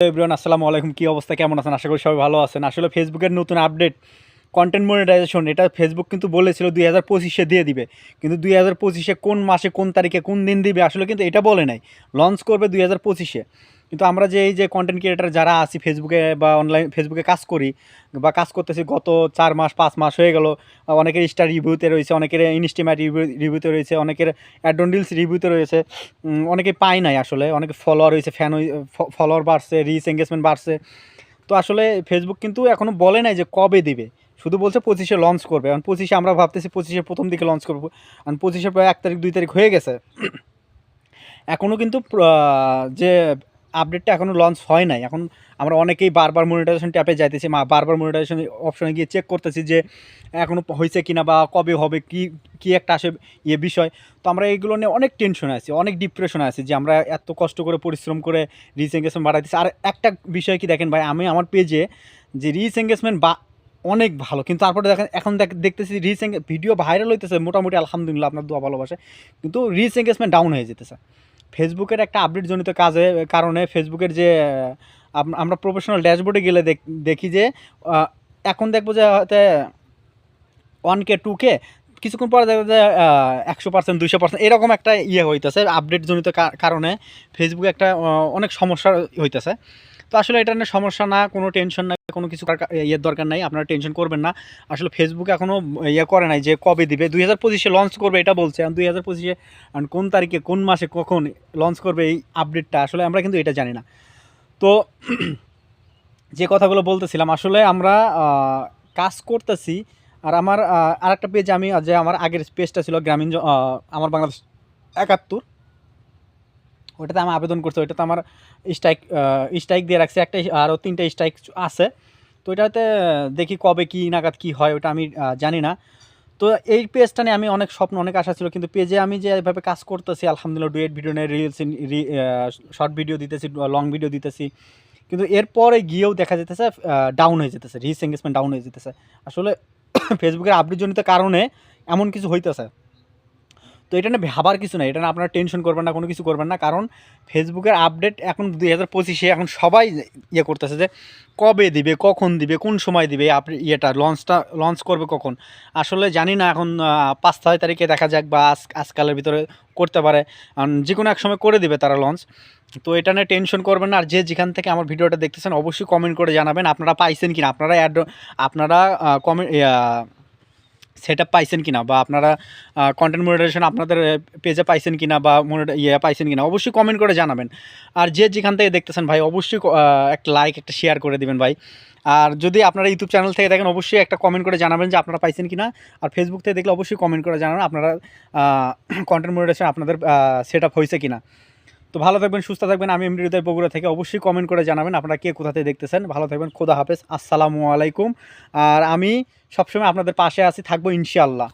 Everyone আসসালামু আলাইকুম। কী অবস্থা? কেমন আছেন? আশা করি সবাই ভালো আছেন। আসলে ফেসবুকের নতুন আপডেট কন্টেন্ট মনিটাইজেশন এটা ফেসবুক কিন্তু বলেছিল দুই হাজার পঁচিশে দিয়ে দিবে। কিন্তু দুই হাজার পঁচিশে কোন মাসে কোন তারিখে কোন দিন দিবে, আসলে কিন্তু এটা বলে নাই। লঞ্চ করবে দুই হাজার পঁচিশে। কিন্তু আমরা যে এই যে কন্টেন্ট ক্রিয়েটার যারা আছি ফেসবুকে বা অনলাইন ফেসবুকে কাজ করি বা কাজ করতেছি গত চার মাস, পাঁচ মাস হয়ে গেল, অনেকের স্টার রিভিউতে রয়েছে, অনেকের ইনস্টিমেট রিভিউ রিভিউতে রয়েছে, অনেকের অ্যাডন্ডিলস রিভিউতে রয়েছে অনেকে পায় নাই আসলে, অনেকে ফলোয়ার হয়েছে ফ্যান ফলোয়ার বাড়ছে রিচ এঙ্গেজমেন্ট বাড়ছে। তো আসলে ফেসবুক কিন্তু এখনও বলে নাই যে কবে দিবে, শুধু বলছে পঁচিশে লঞ্চ করবে, কারণ পঁচিশে আমরা ভাবতেছি পঁচিশের প্রথম দিকে লঞ্চ করব, কারণ পঁচিশের প্রায় এক তারিখ, দুই তারিখ হয়ে গেছে। এখনও কিন্তু যে আপডেটটা এখনও লঞ্চ হয় নাই। এখন আমরা অনেকেই বারবার মনিটাইজেশন ট্যাপে যাইতেছি, মা, বারবার মনিটাইজেশন অপশনে গিয়ে চেক করতেছি যে এখনও হয়েছে কিনা বা কবে হবে, কি কি একটা আসে ইয়ে বিষয়। তো আমরা এইগুলো নিয়ে অনেক টেনশনে আছি, অনেক ডিপ্রেশনে আছি যে আমরা এত কষ্ট করে, পরিশ্রম করে রিচ এঙ্গেজমেন্ট বাড়াইতেছি। আর একটা বিষয় কি দেখেন ভাই, আমি আমার পেজে যে রিচ এঙ্গেজমেন্ট বা অনেক ভালো, কিন্তু তারপরে দেখেন, এখন দেখ, দেখতেছি রিচ ভিডিও ভাইরাল হইতেছে, মোটামুটি আলহামদুলিল্লাহ আপনার দোয়া ভালোবাসে, কিন্তু রিচ এঙ্গেজমেন্ট ডাউন হয়ে যেতেছে। ফেসবুকের একটা আপডেট জনিত কাজে, কারণে ফেসবুকের যে আমরা প্রফেশনাল ড্যাশবোর্ডে গেলে দেখ- যে এখন দেখব যে হয়তো ওয়ান কে টু কে কিছুক্ষণ পরে দেখব যে একশো পার্সেন্ট দুইশো পার্সেন্ট এরকম একটা ইয়ে হইতেছে আপডেট জনিত কারণে ফেসবুকে একটা অনেক সমস্যা হইতেছে। তো আসলে এটা নিয়ে সমস্যা না, কোনো টেনশন নাই কোনো কিছু ইয়ের দরকার নাই, আপনারা টেনশন করবেন না। আসলে ফেসবুক এখনও ইয়ে করে নাই যে কবে দিবে। দুই হাজার পঁচিশে লঞ্চ করবে, এটা বলছে। দুই হাজার পঁচিশে কোন তারিখে, কোন মাসে, কখন লঞ্চ করবে এই আপডেটটা আসলে আমরা কিন্তু এটা জানি না। তো যে কথাগুলো বলতেছিলাম, আসলে আমরা কাজ করতেছি। আর আমার আর একটা পেজ আমি, যে আমার আগের পেজটা ছিল গ্রামীণ আমার বাংলাদেশ একাত্তর। ওটাতে আমি আবেদন করছি, ওইটাতে আমার স্ট্রাইক স্ট্রাইক দিয়ে রাখছি, একটা আরও তিনটা স্ট্রাইক আছে। তো এটাতে দেখি কবে কি নাগাদ কি হয়, ওটা আমি জানি না। তো এই পেজটা নিয়ে আমি অনেক স্বপ্ন, অনেক আশা ছিল, কিন্তু পেজে আমি যে এভাবে কাজ করতেছি, আলহামদুলিল্লাহ ডুয়েট ভিডিও নিয়ে রিলস শর্ট ভিডিও দিতেছি লং ভিডিও দিতেছি। কিন্তু এরপরে গিয়েও দেখা যেতেছে ডাউন হয়ে যেতেছে রিস এঙ্গেজমেন্ট ডাউন হয়ে যেতেছে। আসলে ফেসবুকের আপডেটজনিত কারণে এমন কিছু হইতেছে। তো এটা না ভাবার কিছু না এটা না আপনারা টেনশন করবেন না, কোনো কিছু করবেন না। কারণ ফেসবুকের আপডেট এখন দুই হাজার পঁচিশে এখন সবাই ইয়ে করতেছে যে কবে দিবে, কখন দিবে, কোন সময় দিবে আপডেট ইয়েটা লঞ্চটা লঞ্চ করবে কখন? আসলে জানি না এখন পাঁচ ছয় তারিখে দেখা যাক বা আজ, আজকালের ভিতরে করতে পারে। যে কোনো এক সময় করে দিবে তারা লঞ্চ তো এটা নিয়ে টেনশন করবেন না। আর যে যেখান থেকে আমার ভিডিওটা দেখতেছেন, অবশ্যই কমেন্ট করে জানাবেন আপনারা পাইছেন কিনা। আপনারা অ্যাড আপনারা কমেন্ট সেট পাইছেন কিনা বা আপনারা কন্টেন্ট মনিটাইজেশন আপনাদের পেজে পাইছেন কিনা বা ইয়ে পাইছেন কিনা অবশ্যই কমেন্ট করে জানাবেন। আর যে যেখান থেকে দেখতেছেন ভাই, অবশ্যই একটা লাইক একটা শেয়ার করে দিবেন ভাই। আর যদি আপনারা ইউটিউব চ্যানেল থেকে দেখেন, অবশ্যই একটা কমেন্ট করে জানাবেন যে আপনারা পাইছেন কিনা। আর ফেসবুক থেকে দেখলে অবশ্যই কমেন্ট করে জানাবেন আপনারা কন্টেন্ট মনিটাইজেশন আপনাদের সেট আপ হয়েছে কিনা। তো ভালো থাকবেন, সুস্থ থাকবেন। আমি এমডি হৃদয় বগুড়া থেকে অবশ্যই কমেন্ট করে জানাবেন আপনারা কে কোথাতে দেখতেছেন। ভালো থাকবেন, খোদা হাফেজ। আসসালামু আলাইকুম। আর আমি সবসময় আপনাদের পাশে আছি, থাকব ইনশাআল্লাহ।